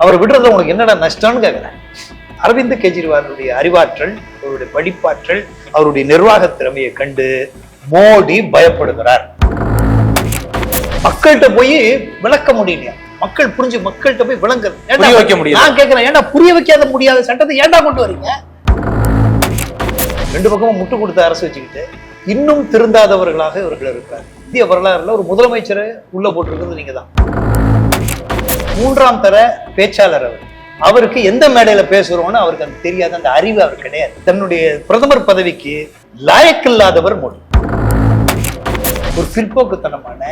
அவரை விடுறதுல உனக்கு என்னடா நஷ்டம்னு கேட்குறேன் அரவிந்த் கெஜ்ரிவாலுடைய அறிவாற்றல் அவருடைய படிப்பாற்றல் அவருடைய நிர்வாக திறமையை கண்டு மோடி பயப்படுகிறார். மக்கள்கிட்ட போய் விளக்க முடியலையா? மக்கள் புரிஞ்சு மக்கள்கிட்ட போய் விளங்குறது. வைக்க முடியல. நான் கேட்கிறேன் ஏன்டா புரிய வைக்காத முடியாத சட்டத்தை ஏன்டா கொண்டு வரீங்க? ரெண்டு பக்கமும் முட்டு கொடுத்த அரசு வச்சுக்கிட்டு இன்னும் திருந்தாதவர்களாக இவர்கள் இருக்கிறார் இந்திய வரலாறுல ஒரு முதலமைச்சரை உள்ள போட்டிருக்கிறது நீங்க தான் மூன்றாம் தர பேச்சாளர் அவர். அவருக்கு எந்த மேடையில பேசுறோம்னு அவருக்கு அது தெரியாத அந்த அறிவு அவர் கிடையாது. தன்னுடைய பிரதமர் பதவிக்கு லாயக்கில்லாதவர் மோடி. ஒரு பிற்போக்குத்தனமான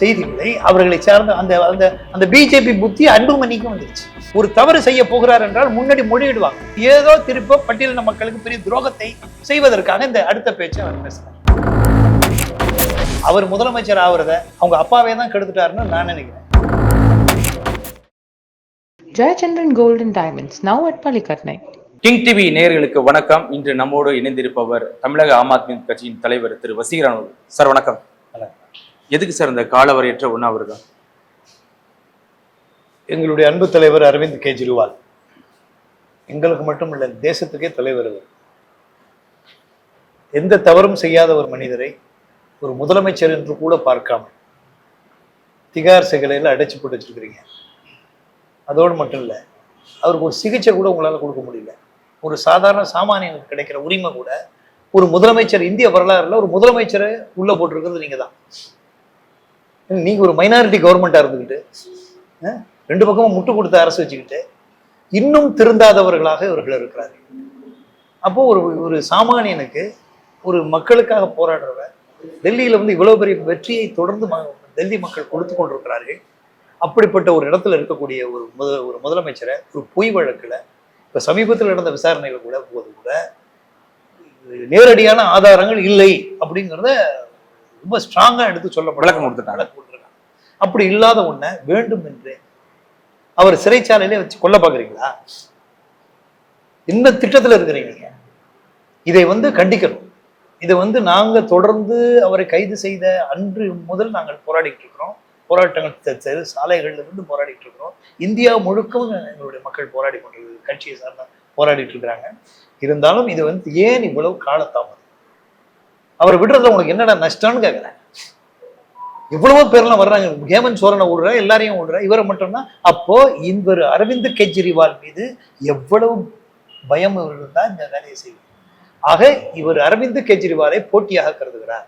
செய்திகளை அவர்களை சார்ந்த அந்த அந்த அந்த பிஜேபி புத்தி அன்புமணிக்கும் வந்துருச்சு. ஒரு தவறு செய்ய போகிறார் என்றால் முன்னாடி மொழியிடுவாங்க. ஏதோ திருப்ப பட்டியலின மக்களுக்கு பெரிய துரோகத்தை செய்வதற்காக இந்த அடுத்த பேச்சை அவர் பேசுறார். அவர் முதலமைச்சர் ஆகுறத அவங்க அப்பாவே தான் கெடுத்துட்டாருன்னு நான் நினைக்கிறேன். Jayachandran Gold and Diamonds, now at Palikatnai. King TV நேயர்களுக்கு வணக்கம். இன்று நம்மோடு இணைந்திருப்பவர் தமிழக ஆம் ஆத்மி கட்சியின் தலைவர் திரு வசீகரன் அவர்கள். சார் வணக்கம். எதுக்கு சார் இந்த காலவரையற்ற உண்ணாவிரதம்? எங்களுடைய அன்பு தலைவர் அரவிந்த் கெஜ்ரிவால். எங்களுக்கு மட்டும் இல்ல தேசத்துக்கே தலைவர் அவர். எந்த தவறும் செய்யாத ஒரு மனிதரை ஒரு முதலமைச்சர் என்று கூட பார்க்காம திகார் சிகலையில் அடைச்சு போட்டு வச்சிருக்கிறீங்க. அதோடு மட்டும் இல்லை அவருக்கு ஒரு சிகிச்சை கூட உங்களால் கொடுக்க முடியல. ஒரு சாதாரண சாமானியனுக்கு கிடைக்கிற உரிமை கூட ஒரு முதலமைச்சர் இந்திய வரலாறுல ஒரு முதலமைச்சரை உள்ளே போட்டிருக்கிறது நீங்கள் தான். நீங்கள் ஒரு மைனாரிட்டி கவர்மெண்ட்டாக இருந்துக்கிட்டு ரெண்டு பக்கமும் முட்டு கொடுத்த அரசு வச்சுக்கிட்டு இன்னும் திருந்தாதவர்களாக இவர்கள் இருக்கிறார்கள். அப்போது ஒரு ஒரு சாமானியனுக்கு ஒரு மக்களுக்காக போராடுறவர் டெல்லியில் வந்து இவ்வளோ பெரிய வெற்றியை தொடர்ந்து டெல்லி மக்கள் கொடுத்து கொண்டிருக்கிறார்கள். அப்படிப்பட்ட ஒரு இடத்துல இருக்கக்கூடிய ஒரு முத ஒரு முதலமைச்சரை ஒரு பொய் வழக்குல இப்ப சமீபத்தில் நடந்த விசாரணைகள் கூட போது கூட நேரடியான ஆதாரங்கள் இல்லை அப்படிங்கிறத ரொம்ப ஸ்ட்ராங்கா எடுத்து சொல்லப்பட விளக்கம் கொடுத்திருக்காங்க. அப்படி இல்லாத ஒண்ண வேண்டும் என்று அவர் சிறைச்சாலையிலே வச்சு கொல்ல பாக்குறீங்களா என்ன திட்டத்துல இருக்கிறீங்க நீங்க? இதை வந்து கண்டிக்கணும் இதை வந்து நாங்க தொடர்ந்து அவரை கைது செய்த அன்று முதல் நாங்கள் போராடிட்டு இருக்கிறோம் போராட்டங்கள் செய்து தெரு இருந்து போராடிட்டு இருக்கிறோம் இந்தியா முழுக்கவும் எங்களுடைய மக்கள் போராடி கொண்டிருக்கு கட்சியை சார்ந்த போராடிட்டு இருக்கிறாங்க இருந்தாலும் இது வந்து ஏன் இவ்வளவு காலத்தாமதம் அவர் விடுறதுல உனக்கு என்னடா நஷ்டம்னு கேட்கிறேன். எவ்வளவோ பேர்லாம் வர்றாங்க. ஹேமந்த் சோரனை விடுற எல்லாரையும் விடுற இவரை மட்டும்தான் அப்போ இவர் அரவிந்த் கெஜ்ரிவால் மீது எவ்வளவு பயம் இருந்தா இந்த வேலையை செய்வார். ஆக இவர் அரவிந்த் கெஜ்ரிவாலை போட்டியாக கருதுகிறார்.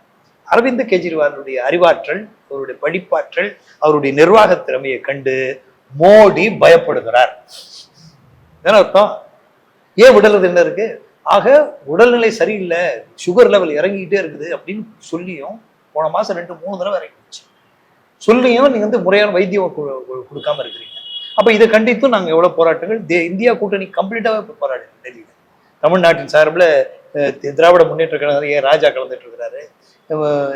அரவிந்த் கெஜ்ரிவாலுடைய அறிவாற்றல் அவருடைய படிப்பாற்றல் அவருடைய நிர்வாக திறமையை கண்டு மோடி பயப்படுகிறார். என்ன அர்த்தம்? ஏன் விடுறது என்ன இருக்கு? ஆக உடல்நிலை சரியில்லை சுகர் லெவல் இறங்கிக்கிட்டே இருக்குது அப்படின்னு சொல்லியும் போன மாசம் ரெண்டு மூணு தடவை இறங்கிடுச்சு. சொல்லியும் நீங்க வந்து முறையான வைத்தியம் கு- கொடுக்காம இருக்கிறீங்க. அப்ப இதை கண்டித்தும் நாங்க எவ்வளவு போராட்டங்கள்? தே- இந்தியா கூட்டணி கம்ப்ளீட்டாவே இப்போ போராடி டெல்லியில. தமிழ்நாட்டின் சார்பில் திராவிட முன்னேற்ற கழகம் ஏ ராஜா கலந்துட்டு இருக்கிறாரு?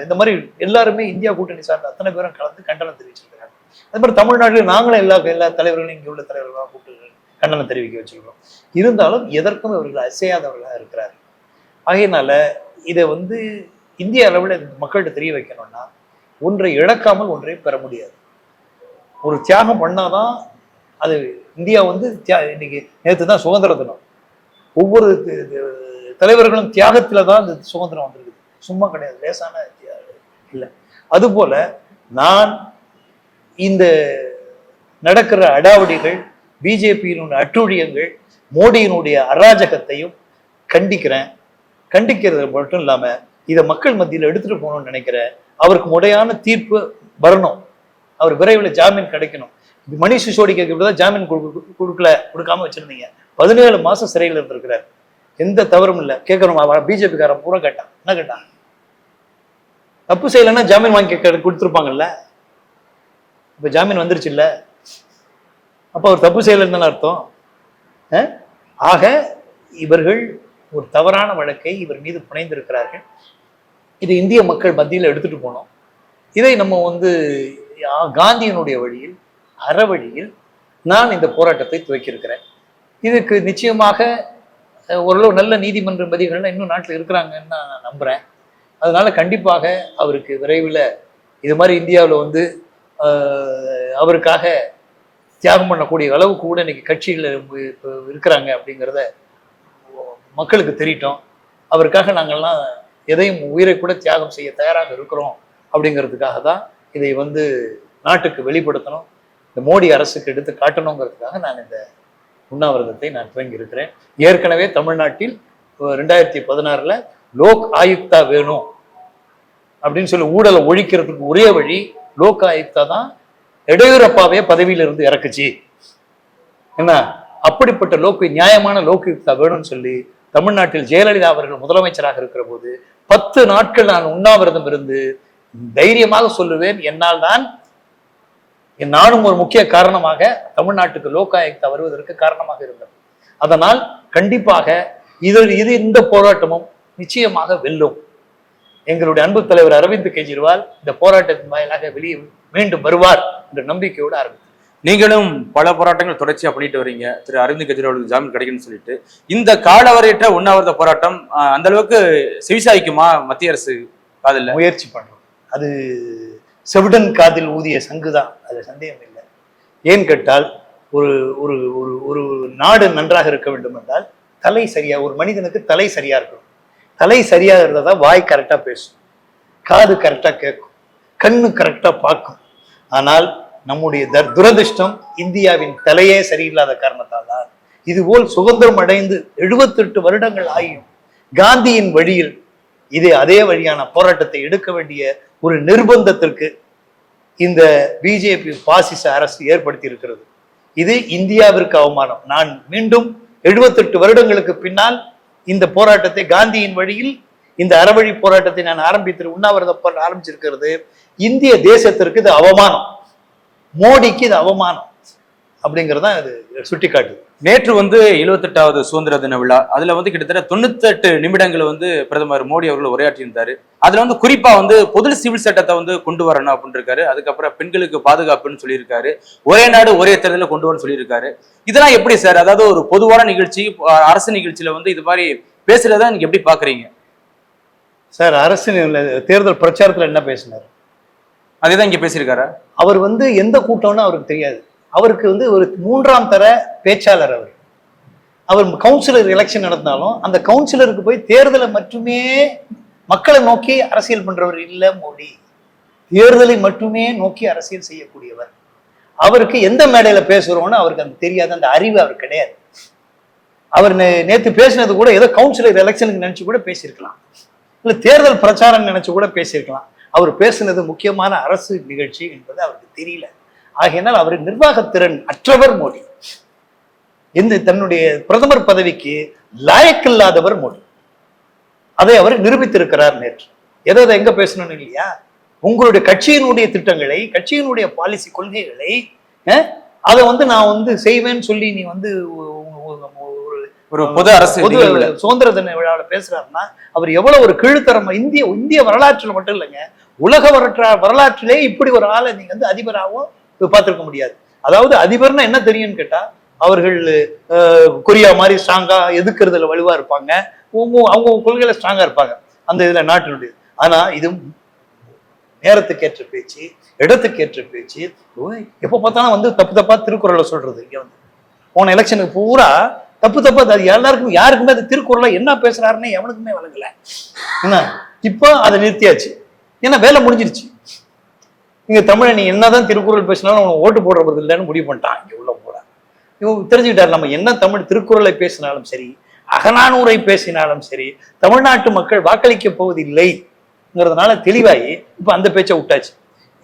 இந்த மாதிரி எல்லாருமே இந்தியா கூட்டணி சார்ந்த அத்தனை பேரும் கலந்து கண்டனம் தெரிவிச்சிருக்கிறாங்க. அதே மாதிரி தமிழ்நாட்டில் நாங்களும் எல்லா எல்லா தலைவர்களும் இங்கே உள்ள தலைவர்களாக கூப்பிட்டு கண்டனம் தெரிவிக்க வச்சிருக்கிறோம். இருந்தாலும் எதற்கும் இவர்கள் அசையாதவர்களாக இருக்கிறார் ஆகையினால இதை வந்து இந்திய அளவில் மக்கள்கிட்ட தெரிய வைக்கணும்னா ஒன்றை இழக்காமல் ஒன்றை பெற முடியாது. ஒரு தியாகம் பண்ணாதான் அது இந்தியா வந்து தியா இன்னைக்கு நேற்று தான் சுதந்திர தினம். ஒவ்வொரு தலைவர்களும் தியாகத்தில் தான் இந்த சுதந்திரம் வந்திருக்குது. சும்மா கிடையாது லேசான இல்லை. அதுபோல நான் இந்த நடக்கிற அடாவடிகள் பிஜேபியினுடைய அட்டுழியங்கள் மோடியினுடைய அராஜகத்தையும் கண்டிக்கிறேன். கண்டிக்கிறது மட்டும் இல்லாம இதை மக்கள் மத்தியில் எடுத்துட்டு போகணும்னு நினைக்கிறேன். அவருக்கு முறையான தீர்ப்பு வரணும். அவர் விரைவில் ஜாமீன் கிடைக்கணும். மணிஷ் சிசோடிக்கு தான் ஜாமீன் கொடுக்கல கொடுக்காம வச்சிருந்தீங்க. பதினேழு மாசம் சிறையில் இருந்திருக்கிறார். எந்த தவறும் இல்லை. கேட்கணும் பிஜேபிக்காரன் பூரா கேட்டான். என்ன கேட்டான்? தப்பு செய்யலைன்னா ஜாமீன் வாங்கி கொடுத்துருப்பாங்கல்ல? இப்போ ஜாமீன் வந்துருச்சு இல்லை அப்போ அவர் தப்பு செய்யலைன்னு தானே அர்த்தம்? ஆக இவர்கள் ஒரு தவறான வழக்கை இவர் மீது புனைந்திருக்கிறார்கள். இது இந்திய மக்கள் மத்தியில் எடுத்துட்டு போனோம். இதை நம்ம வந்து காந்தியினுடைய வழியில் அறவழியில் நான் இந்த போராட்டத்தை துவக்கியிருக்கிறேன். இதுக்கு நிச்சயமாக ஓரளவு நல்ல நீதிமன்ற பதிகள்லாம் இன்னும் நாட்டில் இருக்கிறாங்கன்னு நான் நம்புகிறேன் அதனால் கண்டிப்பாக அவருக்கு விரைவில் இது மாதிரி இந்தியாவில் வந்து அவருக்காக தியாகம் பண்ணக்கூடிய அளவுக்கு கூட இன்னைக்கு கட்சியில் இப்போ இருக்கிறாங்க அப்படிங்கிறத மக்களுக்கு தெரியட்டும் அவருக்காக நாங்கள்லாம் எதையும் உயிரை கூட தியாகம் செய்ய தயாராக இருக்கிறோம் அப்படிங்கிறதுக்காக தான் இதை வந்து நாட்டுக்கு வெளிப்படுத்தணும். இந்த மோடி அரசுக்கு எடுத்து காட்டணுங்கிறதுக்காக நான் இந்த உண்ணாவிரதத்தை நான் துவங்கி இருக்கிறேன். ஏற்கனவே தமிழ்நாட்டில் ரெண்டாயிரத்தி பதினாறில் லோக் ஆயுக்தா வேணும் அப்படின்னு சொல்லி ஊழலை ஒழிக்கிறதுக்கு ஒரே வழி லோக் ஆயுக்தா தான் எடையூரப்பாவே பதவியிலிருந்து இறக்குச்சு. என்ன? அப்படிப்பட்ட லோக்கு நியாயமான லோக்குயுக்தா வேணும்னு சொல்லி தமிழ்நாட்டில் ஜெயலலிதா அவர்கள் முதலமைச்சராக இருக்கிற போது பத்து நாட்கள் நான் உண்ணாவிரதம் இருந்து தைரியமாக சொல்லுவேன் என்னால் தான் என் நானும் ஒரு முக்கிய காரணமாக தமிழ்நாட்டுக்கு லோகாயுக்தா வருவதற்கு காரணமாக இருந்தது. அதனால் கண்டிப்பாக இது இது இந்த போராட்டமும் நிச்சயமாக வெல்லும். எங்களுடைய அன்பு தலைவர் அரவிந்த் கெஜ்ரிவால் இந்த போராட்டத்தின் வாயிலாக வெளியே மீண்டும் வருவார் என்ற நம்பிக்கையோடு ஆரம்பித்தார். நீங்களும் பல போராட்டங்கள் தொடர்ச்சியா பண்ணிட்டு வரீங்க. திரு அரவிந்த் கெஜ்ரிவாலுக்கு ஜாமீன் கிடைக்கும்னு சொல்லிட்டு. இந்த காலவரையற்ற உண்ணாவிரத போராட்டம் அந்த அளவுக்கு செவிசாய்க்குமா மத்திய அரசு காதல்ல? முயற்சி பண்றோம். அது செவிடன் காதில் ஊதிய சங்குதான். அது சந்தேகம் இல்லை. ஏன் கேட்டால் ஒரு ஒரு ஒரு ஒரு நாடு நன்றாக இருக்க வேண்டும் என்றால் தலை சரியா ஒரு மனிதனுக்கு தலை சரியா இருக்கணும். தலை சரியாக இருந்ததா வாய் கரெக்டா பேசும். காது கரெக்டா கேட்கும். கண்ணு கரெக்டா பார்க்கும். ஆனால் நம்முடைய தர் துரதிர்ஷ்டம் இந்தியாவின் தலையே சரியில்லாத காரணத்தால் தான் இதுபோல் சுதந்திரம் அடைந்து எழுபத்தெட்டு வருடங்கள் ஆகியும் காந்தியின் வழியில் இதே அதே வழியான போராட்டத்தை எடுக்க வேண்டிய ஒரு நிர்பந்தத்திற்கு இந்த பிஜேபி பாசிச அரசு ஏற்படுத்தி இருக்கிறது இது இந்தியாவிற்கு அவமானம். நான் மீண்டும் எழுபத்தெட்டு வருடங்களுக்கு பின்னால் இந்த போராட்டத்தை காந்தியின் வழியில் இந்த அறவழி போராட்டத்தை நான் ஆரம்பித்து உண்ணாவிரத போராட்டம் ஆரம்பிச்சிருக்கிறது. இந்திய தேசத்திற்கு இது அவமானம். மோடிக்கு இது அவமானம். அப்படிங்கிறதான் இது சுட்டிக்காட்டுது. நேற்று வந்து எழுவத்தெட்டாவது சுதந்திர தின விழா. அதுல வந்து கிட்டத்தட்ட தொண்ணூத்தெட்டு நிமிடங்கள் வந்து பிரதமர் மோடி அவர்கள் உரையாற்றியிருந்தாரு. அதுல வந்து குறிப்பா வந்து பொது சிவில் சட்டத்தை வந்து கொண்டு வரணும் அப்படின்னு இருக்காரு அதுக்கப்புறம் பெண்களுக்கு பாதுகாப்புன்னு சொல்லியிருக்காரு. ஒரே நாடு ஒரே தேர்தலில் கொண்டு வரணும்னு சொல்லியிருக்காரு. இதெல்லாம் எப்படி சார்? அதாவது ஒரு பொதுவான நிகழ்ச்சி அரசு நிகழ்ச்சியில வந்து இது மாதிரி பேசுறத நீங்க எப்படி பாக்குறீங்க? சார் அரசு தேர்தல் பிரச்சாரத்துல என்ன பேசினார்? அதேதான் இங்க பேசியிருக்காரா? அவர் வந்து எந்த கூட்டம்னு அவருக்கு தெரியாது. அவருக்கு வந்து ஒரு மூன்றாம் தர பேச்சாளர் அவர். அவர் கவுன்சிலர் எலெக்ஷன் நடந்தாலும் அந்த கவுன்சிலருக்கு போய் தேர்தலை மட்டுமே மக்களை நோக்கி அரசியல் பண்றவர் இல்லை மோடி. தேர்தலை மட்டுமே நோக்கி அரசியல் செய்யக்கூடியவர். அவருக்கு எந்த மேடையில பேசுறோம்னு அவருக்கு அந்த தெரியாது அந்த அறிவு அவர் கிடையாது. அவர் நேற்று பேசினது கூட ஏதோ கவுன்சிலர் எலெக்ஷனுக்கு நினைச்சு கூட பேசியிருக்கலாம். இல்லை தேர்தல் பிரச்சாரம் நினைச்சு கூட பேசியிருக்கலாம். அவர் பேசினது முக்கியமான அரசு நிகழ்ச்சி என்பது அவருக்கு தெரியல. ஆகையினால் அவர் நிர்வாகத்திறன் அற்றவர் மோடி. இந்த தன்னுடைய பிரதமர் பதவிக்கு லாயக்கில்லாதவர் மோடி. அதை அவர் நிரூபித்திருக்கிறார் நேற்று. எதை எதை எங்க பேசணும்னு இல்லையா? உங்களுடைய கட்சியினுடைய திட்டங்களை கட்சியினுடைய பாலிசி கொள்கைகளை அதை வந்து நான் வந்து செய்வேன்னு சொல்லி நீ வந்து ஒரு ஒரு பொது அரசு பொது. சுதந்திர தின விழாவில் பேசுறாருன்னா அவர் எவ்வளவு ஒரு கீழ்த்தரம் இந்திய இந்திய வரலாற்றில் மட்டும் இல்லைங்க உலக வரலாற்ற வரலாற்றிலே இப்படி ஒரு ஆளை நீங்க வந்து அதிபராகவும் பார்த்திருக்க முடியாது. அதாவது அதிபர்னா என்ன தெரியும்னு கேட்டா அவர்கள் கொரியா மாதிரி ஸ்ட்ராங்கா எதுக்குறதுல வலுவா இருப்பாங்க. அவங்க அவங்க கொள்கையில ஸ்ட்ராங்கா இருப்பாங்க. அந்த இதுல நாட்டினுடைய. ஆனா இது நேரத்துக்கேற்ற பேச்சு இடத்துக்கேற்ற பேச்சு. எப்ப பார்த்தாலும் வந்து தப்பு தப்பா திருக்குறளை சொல்றது இங்க வந்து. போன எலெக்ஷனுக்கு பூரா தப்பு தப்பா அது எல்லாருக்கும் யாருக்குமே அது திருக்குறளை என்ன பேசுறாருன்னு எவனுக்குமே வழங்கல என்ன? இப்போ அதை நிறுத்தியாச்சு. ஏன்னா வேலை முடிஞ்சிருச்சு. இங்க தமிழை நீ என்னதான் திருக்குறள் பேசினாலும் அவன் ஓட்டு போடுறது இல்லைன்னு முடிவு பண்ணிட்டான். இங்க உள்ள போட இவன் தெரிஞ்சுக்கிட்டாரு நம்ம என்ன தமிழ் திருக்குறளை பேசினாலும் சரி அகநானூரை பேசினாலும் சரி தமிழ்நாட்டு மக்கள் வாக்களிக்க போவதில்லைங்கிறதுனால தெளிவாகி இப்போ அந்த பேச்சை விட்டாச்சு.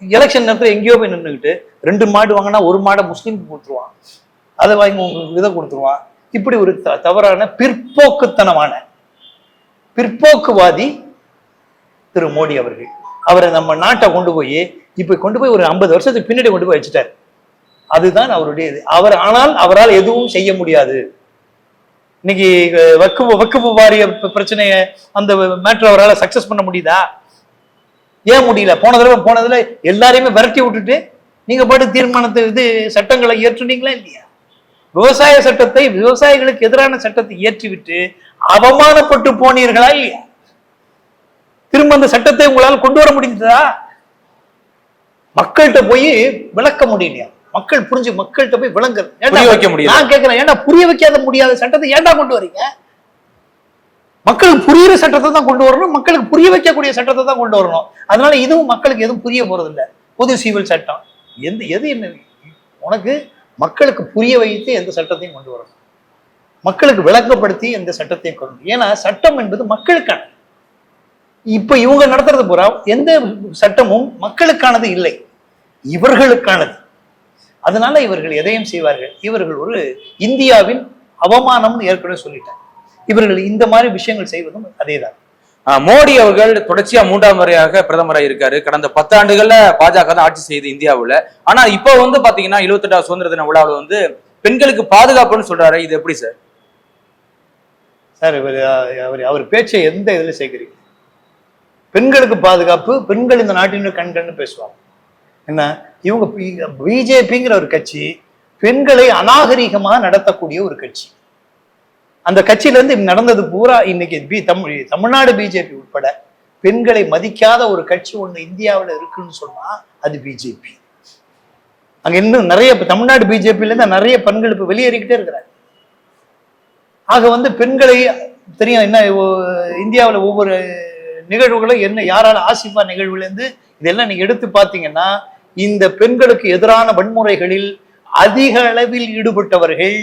எலெக்ஷன் நேரத்தில் எங்கேயோ போய் நின்றுக்கிட்டு ரெண்டு மாடு வாங்கினா ஒரு மாடை முஸ்லீமுக்கு கொடுத்துருவான். அதை வாங்கி உங்களுக்கு இதை கொடுத்துருவான். இப்படி ஒரு த- தவறான பிற்போக்குத்தனமான பிற்போக்குவாதி திரு மோடி அவர்கள். அவரை நம்ம நாட்டை கொண்டு போய் இப்போ கொண்டு போய் ஒரு ஐம்பது வருஷத்துக்கு பின்னாடி கொண்டு போய் வச்சுட்டார். அதுதான் அவருடைய இது. அவர் ஆனால் அவரால் எதுவும் செய்ய முடியாது. இன்னைக்கு அஹ், வக்குப்பு வக்குப்பு வாரிய பிரச்சனையை அந்த மேட்ரு அவரால் சக்சஸ் பண்ண முடியுதா? ஏன் முடியல? போன தடவை போனதுல எல்லாரையுமே விரட்டி விட்டுட்டு நீங்க பாட்டு தீர்மானத்தை இது சட்டங்களை இயற்றுனீங்களா இல்லையா? விவசாய சட்டத்தை விவசாயிகளுக்கு எதிரான சட்டத்தை இயற்றிவிட்டு அவமானப்பட்டு போனீர்களா இல்லையா? திரும்ப அந்த சட்டத்தை உங்களால் கொண்டு வர முடிஞ்சதா மக்கள்கிட்ட போய் விளக்க முடியலையா? மக்கள் புரிஞ்சு மக்கள்கிட்ட போய் விளங்குறது வைக்க முடியல. நான் கேட்கிறேன் ஏன்டா புரிய வைக்காத முடியாத சட்டத்தை ஏன்டா கொண்டு வரீங்க? மக்களுக்கு புரியுற சட்டத்தை தான் கொண்டு வரணும் மக்களுக்கு புரிய வைக்கக்கூடிய சட்டத்தை தான் கொண்டு வரணும். அதனால இதுவும் மக்களுக்கு எதுவும் புரிய போறது இல்ல பொது சிவில் சட்டம். எந்த எது என்ன? உனக்கு மக்களுக்கு புரிய வைத்து எந்த சட்டத்தையும் கொண்டு வரணும். மக்களுக்கு விளக்கப்படுத்தி எந்த சட்டத்தையும் கொண்டு. ஏன்னா சட்டம் என்பது மக்களுக்கான இப்ப இவங்க நடத்துறது பூரா எந்த சட்டமும் மக்களுக்கானது இல்லை. இவர்களுக்கானது. அதனால இவர்கள் எதையும் செய்வார்கள். இவர்கள் ஒரு இந்தியாவின் அவமானம்னு ஏற்கனவே சொல்லிட்டேன் இவர்கள் இந்த மாதிரி விஷயங்கள் செய்வதும் அதேதான். ஆஹ் மோடி அவர்கள் தொடர்ச்சியா மூன்றாம் முறையாக பிரதமராக இருக்காரு. கடந்த பத்தாண்டுகள்ல பாஜக தான் ஆட்சி செய்யுது இந்தியாவுல. ஆனா இப்போ வந்து பாத்தீங்கன்னா இருபத்தெட்டாவது சுதந்திர தின விழாவில் வந்து பெண்களுக்கு பாதுகாப்புன்னு சொல்றாரு. இது எப்படி சார்? சார் இவர் அவர் அவர் பேச்சை எந்த இதுல சேர்க்கிறீங்க பெண்களுக்கு பாதுகாப்பு பெண்கள் இந்த நாட்டின் கண்கள்னு பேசுவாங்க. என்ன? இவங்க பிஜேபிங்கிற ஒரு கட்சி பெண்களை அநாகரிகமாக நடத்தக்கூடிய ஒரு கட்சி. அந்த கட்சியில இருந்து நடந்தது பூரா இன்னைக்கு பி தமிழ் தமிழ்நாடு பிஜேபி உட்பட பெண்களை மதிக்காத ஒரு கட்சி ஒண்ணு இந்தியாவில் இருக்குன்னு சொன்னா அது பிஜேபி. அங்க இன்னும் நிறைய தமிழ்நாடு பிஜேபியில இருந்து நிறைய பெண்கள் இப்ப வெளியேறிக்கிட்டே இருக்கிறாங்க. ஆக வந்து பெண்களை தெரியும் என்ன இந்தியாவில் இந்தியாவுல ஒவ்வொரு நிகழ்வுகளும் என்ன யாரால ஆசிஃபா நிகழ்வுல இருந்து இதெல்லாம் நீங்க எடுத்து பார்த்தீங்கன்னா இந்த பெண்களுக்கு எதிரான வன்முறைகளில் அதிக அளவில் ஈடுபட்டவர்கள்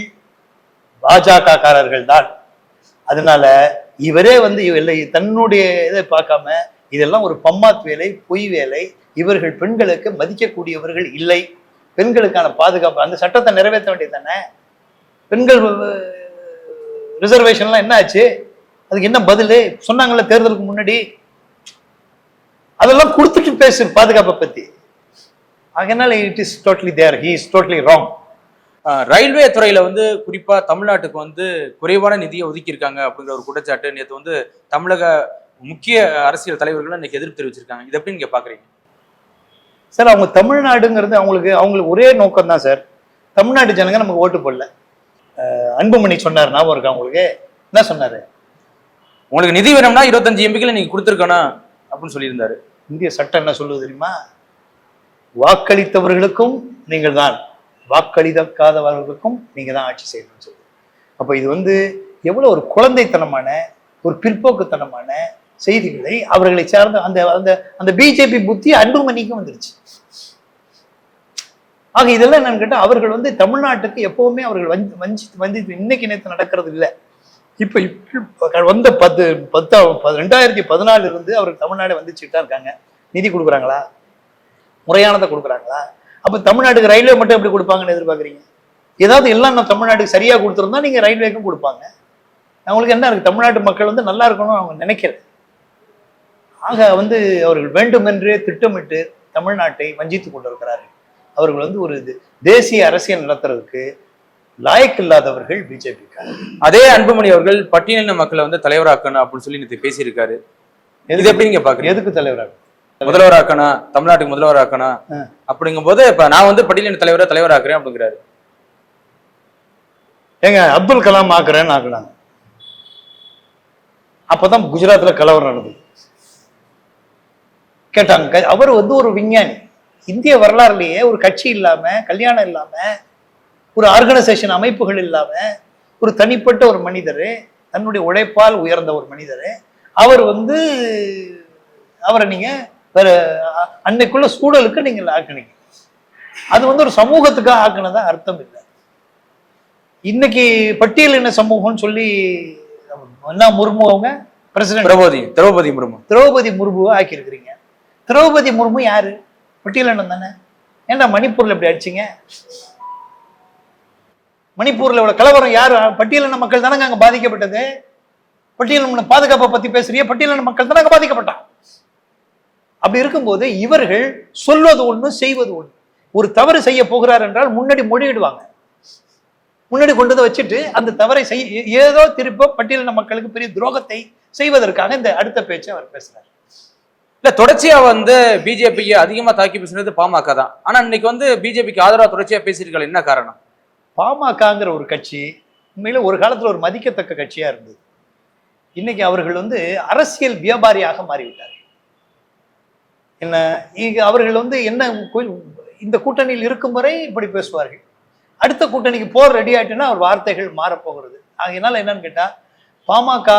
பாஜக காரர்கள் தான் அதனால இவரே வந்து இல்லை தன்னுடைய இதை பார்க்காம இதெல்லாம் ஒரு பம்மாத் வேலை பொய் வேலை. இவர்கள் பெண்களுக்கு மதிக்கக்கூடியவர்கள் இல்லை. பெண்களுக்கான பாதுகாப்பு அந்த சட்டத்தை நிறைவேற்ற வேண்டியது தானே பெண்கள் ரிசர்வேஷன்லாம் என்ன ஆச்சு அதுக்கு என்ன பதில்? சொன்னாங்கல்ல தேர்தலுக்கு முன்னாடி? அதெல்லாம் கொடுத்துட்டு பேசு பாதுகாப்பை பத்தி. அதனால it is totally there he is totally wrong railway துறையில வந்து குறிப்பா தமிழ்நாட்டுக்கு வந்து குறைவான நிதியை ஒதுக்கியிருக்காங்க அப்படிங்கிற ஒரு குற்றச்சாட்டு நேற்று வந்து தமிழக முக்கிய அரசியல் தலைவர்களும் இன்னைக்கு எதிர்ப்பு தெரிவிச்சிருக்காங்க. இது எப்படி நீங்க பாக்குறீங்க? சார் அவங்க தமிழ்நாடுங்கிறது அவங்களுக்கு அவங்களுக்கு ஒரே நோக்கம் தான் சார் தமிழ்நாட்டு ஜனங்க நமக்கு ஓட்டு போடல. அன்புமணி சொன்னார் ஞாபகம் இருக்கா உங்களுக்கு? என்ன சொன்னாரு? உங்களுக்கு நிதி வேணும்னா இருபத்தஞ்சு எம்பிக்களை நீங்க கொடுத்துருக்கணும் அப்படின்னு சொல்லியிருந்தாரு. இந்திய சட்டம் என்ன சொல்லுது தெரியுமா? வாக்களித்தவர்களுக்கும் நீங்கள் தான் வாக்களிக்காதவர்களுக்கும் நீங்கள் தான் ஆட்சி செய்யணும்னு சொல்லுது அப்போ இது வந்து எவ்வளோ ஒரு குழந்தைத்தனமான ஒரு பிற்போக்குத்தனமான செய்திகளை அவர்களை சார்ந்த அந்த அந்த அந்த பிஜேபி புத்தி அன்புமணிக்கும் வந்துருச்சு. ஆக இதெல்லாம் என்னன்னு கேட்டால் அவர்கள் வந்து தமிழ்நாட்டுக்கு எப்பவுமே அவர்கள் வஞ்சி வஞ்சி வஞ்சி இன்னைக்கு நேற்று நடக்கிறது இல்லை. இப்ப இப்ப வந்த பத்து பத்தா ரெண்டாயிரத்தி பதினாலிருந்து அவர்கள் தமிழ்நாடு வந்துச்சுட்டு தான் இருக்காங்க. நிதி கொடுக்குறாங்களா? முறையானதை கொடுக்குறாங்களா? அப்ப தமிழ்நாட்டுக்கு ரயில்வே மட்டும் எப்படி கொடுப்பாங்கன்னு எதிர்பார்க்குறீங்க? ஏதாவது எல்லாம் நம்ம தமிழ்நாட்டுக்கு சரியா கொடுத்துருந்தா நீங்க ரயில்வேக்கும் கொடுப்பாங்க. அவங்களுக்கு என்ன இருக்கு? தமிழ்நாட்டு மக்கள் வந்து நல்லா இருக்கணும்னு அவங்க நினைக்கிறது ஆக வந்து அவர்கள் வேண்டுமென்றே திட்டமிட்டு தமிழ்நாட்டை வஞ்சித்துக் கொண்டிருக்கிறார்கள். அவர்கள் வந்து ஒரு தேசிய அரசியல் நடத்துறதுக்கு லாயக்கில்லாதவர்கள் பிஜேபி அதே அன்புமணி அவர்கள் பட்டியலின மக்களை வந்து தலைவராக்கணும் அப்படின்னு சொல்லி நேற்று பேசியிருக்காரு. இது எப்படி நீங்க பாக்குறீங்க? எதுக்கு தலைவராக முதல்வராக்கணும் தமிழ்நாட்டுக்கு முதல்வராக்கணும். ஆ. அப்படிங்கும் போது இப்ப நான் வந்து பட்டியலின தலைவரை தலைவராக்குறேன் அப்படிங்கிறாரு. ஏங்க அப்துல் கலாம் ஆக்குறேன்னு ஆக்குனாங்க அப்பதான் குஜராத்ல கலவரம் நடந்தது. கேட்டாங்க அவர் வந்து ஒரு விஞ்ஞானி. இந்திய வரலாறுலயே ஒரு கட்சி இல்லாம கல்யாணம் இல்லாம ஒரு ஆர்கனைசேஷன் அமைப்புகள் இல்லாம ஒரு தனிப்பட்ட ஒரு மனிதர் தன்னுடைய உழைப்பால் உயர்ந்த ஒரு மனிதர் அவர் வந்து அவரை நீங்க வேற அன்னைக்குள்ள சூழலுக்கு நீங்க ஆக்குனீங்க. அது வந்து ஒரு சமூகத்துக்காக ஆக்குனதா அர்த்தம் இல்லை. இன்னைக்கு பட்டியலின சமூகம்னு சொல்லி என்ன முர்மு அவங்க பிரசிடென்ட் திரௌபதி திரௌபதி முர்மு. திரௌபதி முர்முவை ஆக்கியிருக்கிறீங்க. திரௌபதி முர்மு யாரு? பட்டியலினம் தானே. ஏன்டா மணிப்பூர்ல இப்படி அடிச்சீங்க? மணிப்பூர்ல இவ்வளவு கலவரம் யாரு? பட்டியலின மக்கள் தானங்க அங்க பாதிக்கப்பட்டது. பட்டியலின பாதுகாப்பை பத்தி பேசுறிய பட்டியலின மக்கள் தானே அங்க பாதிக்கப்பட்டான். அப்படி இருக்கும்போது இவர்கள் சொல்வது ஒண்ணு செய்வது ஒண்ணு. ஒரு தவறு செய்ய போகிறார் என்றால் முன்னாடி மொழியிடுவாங்க. முன்னாடி கொண்டு வந்து வச்சுட்டு அந்த தவறை செய்ய ஏதோ திருப்ப பட்டியலின மக்களுக்கு பெரிய துரோகத்தை செய்வதற்காக இந்த அடுத்த பேச்சை அவர் பேசுறார். இல்ல தொடர்ச்சியா வந்து பிஜேபிக்கு அதிகமா தாக்கி பேசுனது பாமக தான். ஆனா இன்னைக்கு வந்து பிஜேபிக்கு ஆதரவா தொடர்ச்சியா பேசியிருக்காங்க என்ன காரணம்? பாமகங்கிற ஒரு கட்சி உண்மையில ஒரு காலத்துல ஒரு மதிக்கத்தக்க கட்சியா இருந்தது. இன்னைக்கு அவர்கள் வந்து அரசியல் வியாபாரியாக மாறிவிட்டார்கள். என்ன இங்க அவர்கள் வந்து என்ன இந்த கூட்டணியில் இருக்கும் வரை இப்படி பேசுவார்கள். அடுத்த கூட்டணிக்கு போர் ரெடி ஆகிட்டுன்னா அவர் வார்த்தைகள் மாறப்போகிறது. ஆகையினால என்னன்னு கேட்டால் பாமக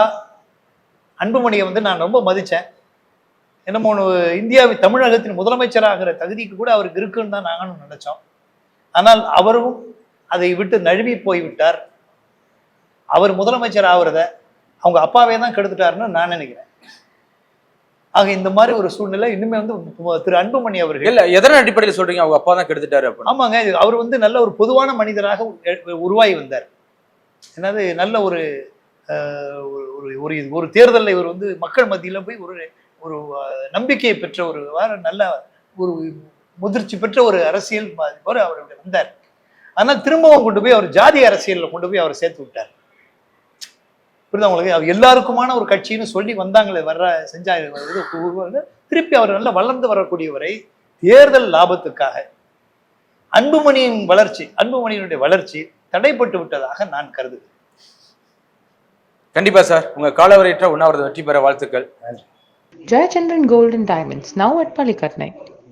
அன்புமணியை வந்து நான் ரொம்ப மதித்தேன் என்னமோ இந்தியாவின் தமிழகத்தின் முதலமைச்சராகிற தகுதிக்கு கூட அவருக்கு இருக்குன்னு தான் நாங்களும் நினைச்சோம். ஆனால் அவரும் அதை விட்டு நழுவி போய்விட்டார். அவர் முதலமைச்சர் ஆகிறத அவங்க அப்பாவே தான் கெடுத்துட்டாருன்னு நான் நினைக்கிறேன். ஆக இந்த மாதிரி ஒரு சூழ்நிலை இன்னுமே வந்து திரு அன்புமணி அவர்கள் இல்ல எதன அடிப்படையில் சொல்றீங்க? அவங்க அப்பா தான் கெடுத்துட்டாரு ஆமாங்க இது அவர் வந்து நல்ல ஒரு பொதுவான மனிதராக உருவாகி வந்தார். என்னது நல்ல ஒரு ஒரு- ஒரு ஒரு தேர்தலில் இவர் வந்து மக்கள் மத்தியில போய் ஒரு ஒரு நம்பிக்கையை பெற்ற ஒரு நல்ல ஒரு முதிர்ச்சி பெற்ற ஒரு அரசியல் அவர் அப்படி வந்தார். ஆனால் திரும்பவும் கொண்டு போய் அவர் ஜாதி அரசியல்ல கொண்டு போய் அவர் சேர்த்து விட்டார். புரியுதா உங்களுக்கு அவர் எல்லாருக்குமான ஒரு கட்சின்னு சொல்லி வந்தாங்களே வர்ற செஞ்சா. திருப்பி அவர் நல்லா வளர்ந்து வரக்கூடியவரை தேர்தல் லாபத்துக்காக அன்புமணியின் வளர்ச்சி அன்புமணியினுடைய வளர்ச்சி தடைப்பட்டு விட்டதாக நான் கருதுகிறேன் கண்டிப்பா சார் உங்க காலவரையற்ற உண்ணாவிரத வெற்றி பெற வாழ்த்துக்கள் Jayachandran Gold and Diamonds, now at Palikatnai.